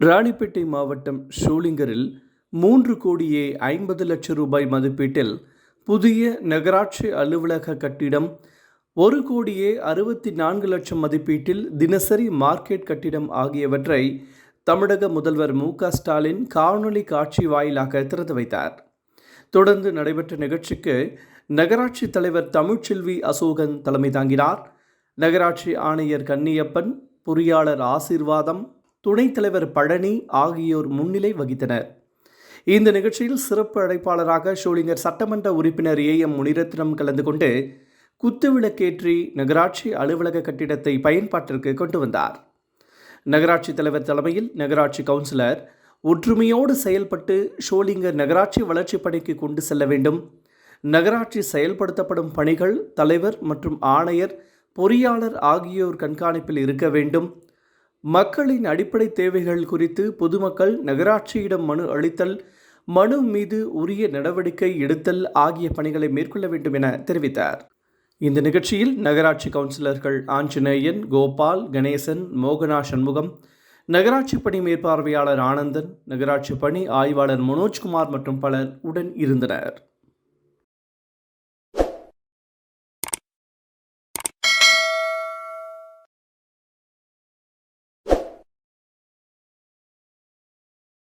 ராணிப்பேட்டை மாவட்டம் ஷோலிங்கரில் மூன்று கோடியே ஐம்பது லட்சம் ரூபாய் மதிப்பீட்டில் புதிய நகராட்சி அலுவலக கட்டிடம் ஒரு கோடியே அறுபத்தி நான்கு லட்சம் மதிப்பீட்டில் தினசரி மார்க்கெட் கட்டிடம் ஆகியவற்றை தமிழக முதல்வர் மு க ஸ்டாலின் காணொலி காட்சி வாயிலாக திறந்து வைத்தார். தொடர்ந்து நடைபெற்ற நிகழ்ச்சிக்கு நகராட்சி தலைவர் தமிழ்ச்செல்வி அசோகன் தலைமை தாங்கினார். நகராட்சி ஆணையர் கன்னியப்பன் பொறியாளர் ஆசீர்வாதம் துணைத் தலைவர் பழனி ஆகியோர் முன்னிலை வகித்தனர். இந்த நிகழ்ச்சியில் சிறப்பு அழைப்பாளராக ஷோலிங்கர் சட்டமன்ற உறுப்பினர் ஏ எம் முனிரத்னம் கலந்து கொண்டு குத்துவிளக்கேற்றி நகராட்சி அலுவலக கட்டிடத்தை பயன்பாட்டிற்கு கொண்டு வந்தார். நகராட்சி தலைவர் தலைமையில் நகராட்சி கவுன்சிலர் ஒற்றுமையோடு செயல்பட்டு ஷோலிங்கர் நகராட்சி வளர்ச்சிப் பணிக்கு கொண்டு செல்ல வேண்டும். நகராட்சி செயல்படுத்தப்படும் பணிகள் தலைவர் மற்றும் ஆணையர் பொறியாளர் ஆகியோர் கண்காணிப்பில் இருக்க வேண்டும். மக்களின் அடிப்படை தேவைகள் குறித்து பொதுமக்கள் நகராட்சியிடம் மனு அளித்தல் மனு மீது உரிய நடவடிக்கை எடுத்தல் ஆகிய பணிகளை மேற்கொள்ள வேண்டும் என தெரிவித்தார். இந்த நிகழ்ச்சியில் நகராட்சி கவுன்சிலர்கள் ஆஞ்சநேயன் கோபால் கணேசன் மோகனா சண்முகம் நகராட்சி பணி மேற்பார்வையாளர் ஆனந்தன் நகராட்சி பணி ஆய்வாளர் மனோஜ்குமார் மற்றும் பலர் உடன் இருந்தனர்.